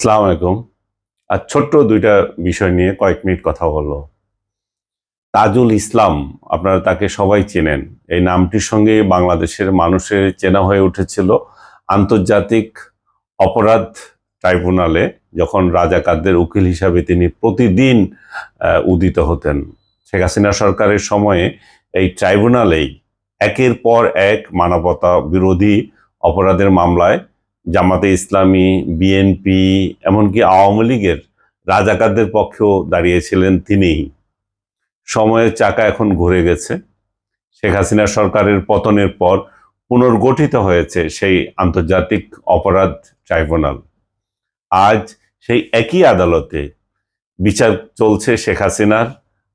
আসসালামু আলাইকুম। আর ছোট্ট দুইটা বিষয় নিয়ে কয়েক মিনিট কথা বলব। তাজুল ইসলাম, আপনারা তাকে সবাই চেনেন। এই নামটির সঙ্গে বাংলাদেশের মানুষের চেনা হয়ে উঠেছিল আন্তর্জাতিক অপরাধ ট্রাইব্যুনালে, যখন রাজাকারদের উকিল হিসাবে তিনি প্রতিদিন উদিত হতেন। শেখ হাসিনা সরকারের সময়ে এই ট্রাইব্যুনালেই একের পর এক মানবতা বিরোধী অপরাধের মামলায় জামাতে ইসলামী বিএনপি এমনকি আওয়ামী লীগের রাজাকারদের পক্ষেও দাঁড়িয়েছিলেন তিনিই। সময়ের চাকা এখন ঘুরে গেছে। শেখ হাসিনা সরকারের পতনের পর পুনর্গঠিত হয়েছে সেই আন্তর্জাতিক অপরাধ ট্রাইব্যুনাল। আজ সেই একই আদালতে বিচার চলছে শেখ হাসিনার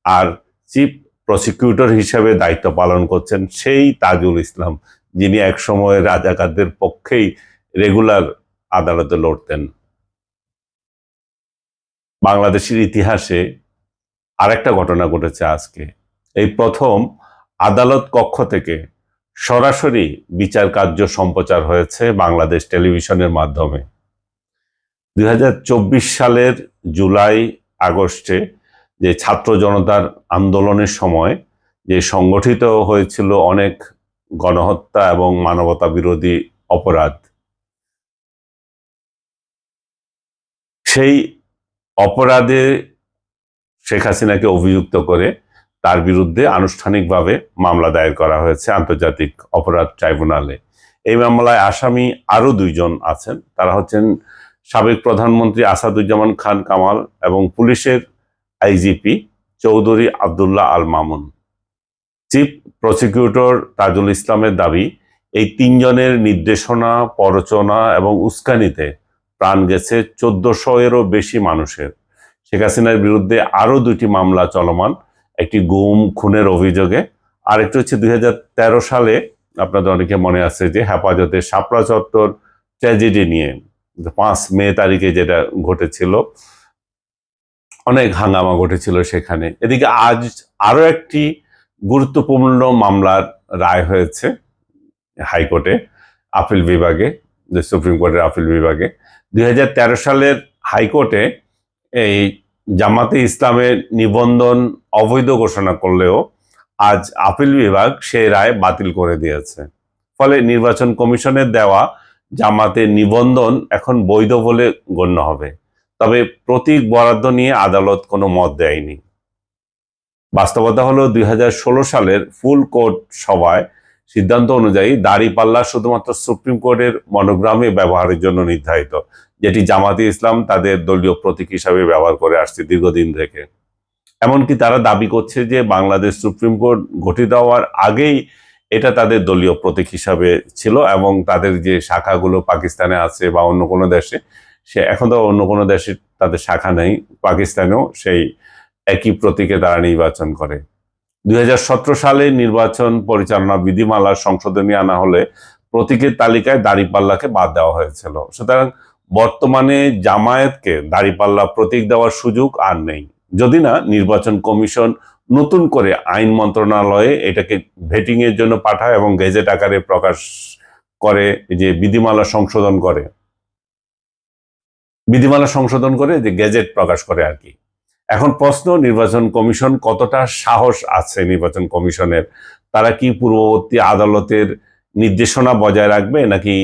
আর চিফ প্রসিকিউটর হিসেবে দায়িত্ব পালন করছেন সেই তাজুল ইসলাম, যিনি একসময় রাজাকারদের পক্ষেই রেগুলার আদালতে লড়তেন। বাংলাদেশের ইতিহাসে আরেকটা ঘটনা ঘটেছে আজকে। এই প্রথম আদালত কক্ষ থেকে সরাসরি বিচার কার্য সম্প্রচার হয়েছে বাংলাদেশ টেলিভিশনের মাধ্যমে। দুই হাজার চব্বিশ সালের জুলাই আগস্টে যে ছাত্র জনতার আন্দোলনের সময় যে সংগঠিত হয়েছিল অনেক গণহত্যা এবং মানবতা বিরোধী অপরাধ সেই অপরাধে শেখ হাসিনাকে অভিযুক্ত করে তার বিরুদ্ধে আনুষ্ঠানিকভাবে মামলা দায়ের করা হয়েছে আন্তর্জাতিক অপরাধ ট্রাইব্যুনালে। এই মামলায় আসামি আরও দুইজন আছেন। তারা হচ্ছেন সাবেক প্রধানমন্ত্রী আসাদুজ্জামান খান কামাল এবং পুলিশের IGP Chowdhury Abdullah Al Mamun. Chief prosecutor Tajul ইসলামের দাবি, এই তিনজনের নির্দেশনা পরচনা এবং উস্কানিতে প্রাণ গেছে চোদ্দশো এরও বেশি মানুষের। শেখ হাসিনার বিরুদ্ধে আরও দুটি মামলা চলমান, একটি গুম খুনের অভিযোগে, আরেকটি হচ্ছে দুই হাজার তেরো সালে আপনাদের অনেকে মনে আছে যে হেফাজতে শাপলা চত্বর ট্র্যাজেডি নিয়ে, পাঁচ মে তারিখে যেটা ঘটেছিল, অনেক হাঙ্গামা ঘটেছিল সেখানে। এদিকে আজ আরও একটি গুরুত্বপূর্ণ মামলার রায় হয়েছে হাইকোর্টে, আপিল বিভাগে। যে সুপ্রিম কোর্টের আপিল বিভাগে। দুই হাজার তেরো সালের হাইকোর্টে এই জামাতে ইসলামের নিবন্ধন অবৈধ ঘোষণা করলেও আজ আপিল বিভাগ সেই রায় বাতিল করে দিয়েছে। ফলে নির্বাচন কমিশনের দেওয়া জামাতের নিবন্ধন এখন বৈধ বলে গণ্য হবে। তবে প্রতীক বরাদ্দ নিয়ে আদালত কোনো মত দেয়নি। বাস্তবতা হলো দুই হাজার ষোলো সালের ফুল কোর্ট সভায় সিদ্ধান্ত অনুযায়ী দাড়ি পাল্লা শুধুমাত্র সুপ্রিম কোর্টের মনোগ্রামে ব্যবহারের জন্য নির্ধারিত, যেটি জামাতে ইসলাম তাদের দলীয় প্রতীক হিসাবে ব্যবহার করে আসছে দীর্ঘদিন থেকে। এমনকি তারা দাবি করছে যে বাংলাদেশ সুপ্রিম কোর্ট গঠিত হওয়ার আগেই এটা তাদের দলীয় প্রতীক হিসাবে ছিল এবং তাদের যে শাখাগুলো পাকিস্তানে আছে বা অন্য কোনো দেশে, সে এখন তো অন্য কোনো দেশে তাদের শাখা নেই, পাকিস্তানেও সেই একই প্রতীকে তারা নির্বাচন করে। দুই হাজার সতেরো সালে নির্বাচন পরিচালনা বিধিমালা সংশোধনী আনা হলে প্রতীকের তালিকায় দাঁড়িপাল্লাকে বাদ দেওয়া হয়েছিল। সুতরাং বর্তমানে জামায়াতকে দাঁড়িপাল্লা প্রতীক দেওয়ার সুযোগ আর নেই। যদি না, নির্বাচন কমিশন নতুন করে আইন মন্ত্রণালয়ে এটাকে ভেটিং এর জন্য পাঠায় এবং গেজেট আকারে প্রকাশ করে যে বিধিমালা সংশোধন করে। বিধিমালা সংশোধন করে যে গেজেট প্রকাশ করে আর কি। এখন প্রশ্ন, নির্বাচন কমিশন কতটা সাহস আছে নির্বাচন কমিশনের? তারা কি পূর্ববর্তী আদালতের নির্দেশনা বজায় রাখবে নাকি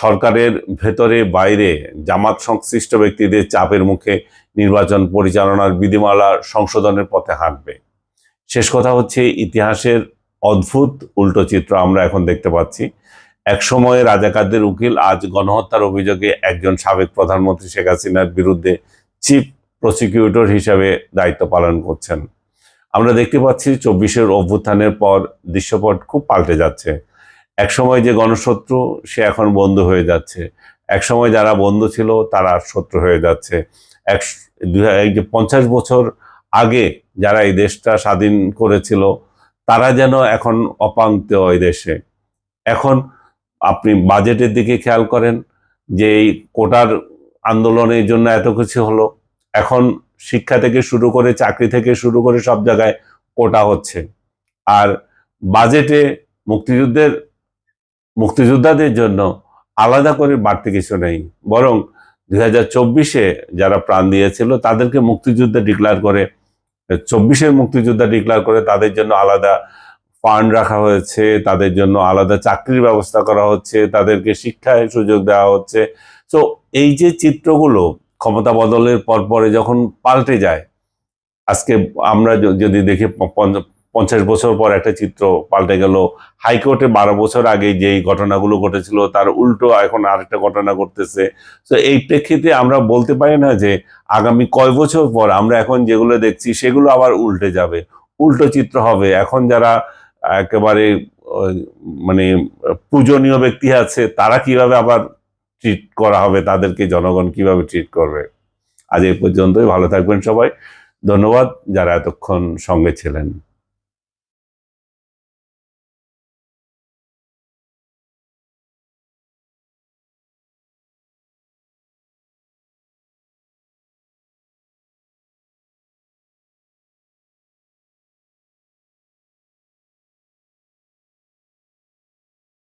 সরকারের ভেতরে বাইরে জামাত সংশ্লিষ্ট ব্যক্তিদের চাপের মুখে নির্বাচন পরিচালনার বিধিমালা সংশোধনের পথে হাঁটবে? শেষ কথা হচ্ছে ইতিহাসের অদ্ভুত উল্টো চিত্র আমরা এখন দেখতে পাচ্ছি। একসময়ে রাজাকারদের উকিল আজ গণহত্যার অভিযোগে একজন সাবেক প্রধানমন্ত্রী শেখ হাসিনার বিরুদ্ধে চিফ প্রসিকিউটর হিসাবে দায়িত্ব পালন করছেন। আমরা দেখতে পাচ্ছি চব্বিশের অভ্যুত্থানের পর দৃশ্যপট খুব পাল্টে যাচ্ছে। একসময় যে গণশত্রু, সে এখন বন্ধু হয়ে যাচ্ছে। একসময় যারা বন্ধু ছিল, তারা শত্রু হয়ে যাচ্ছে। এক যে পঞ্চাশ বছর আগে যারা এই দেশটা স্বাধীন করেছিল, তারা যেন এখন অপাঙ্ক্ত এই দেশে। এখন আপনি বাজেটের দিকে খেয়াল করেন, যে এই কোটার আন্দোলনের জন্য এত কিছু হলো এখন শিক্ষা থেকে শুরু করে চাকরি থেকে শুরু করে সব জায়গায় কোটা হচ্ছে। আর বাজেটে মুক্তিযুদ্ধের, মুক্তিযোদ্ধাদের জন্য আলাদা করে বাড়তি কিছু নেই। বরং দুই হাজার চব্বিশে যারা প্রাণ দিয়েছিল, তাদেরকে মুক্তিযুদ্ধে ডিক্লেয়ার করে, চব্বিশের মুক্তিযোদ্ধা ডিক্লেয়ার করে তাদের জন্য আলাদা ফান্ড রাখা হয়েছে, তাদের জন্য আলাদা চাকরির ব্যবস্থা করা হচ্ছে, তাদেরকে শিক্ষায় সুযোগ দেওয়া হচ্ছে। তো এই যে চিত্রগুলো ক্ষমতা বদলের পর পরে যখন পাল্টে যায়, আজকে আমরা যদি দেখি পঞ্চাশ বছর পর একটা চিত্র পাল্টে গেল, হাইকোর্টে বারো বছর আগে যেই ঘটনাগুলো ঘটেছিল, তার উল্টো এখন আরেকটা ঘটনা ঘটতেছে। তো এই প্রেক্ষিতে আমরা বলতে পারি না যে আগামী কয় বছর পর আমরা এখন যেগুলো দেখছি, সেগুলো আবার উল্টে যাবে। উল্টো চিত্র হবে। এখন যারা একেবারে মানে পূজনীয় ব্যক্তি আছে, তারা কীভাবে আবার ট্রিট করা হবে, তাদেরকে জনগণ কীভাবে ট্রিট করবে? আজ এই পর্যন্তই, ভালো থাকবেন সবাই। ধন্যবাদ, যারা এতক্ষণ সঙ্গে ছিলেন।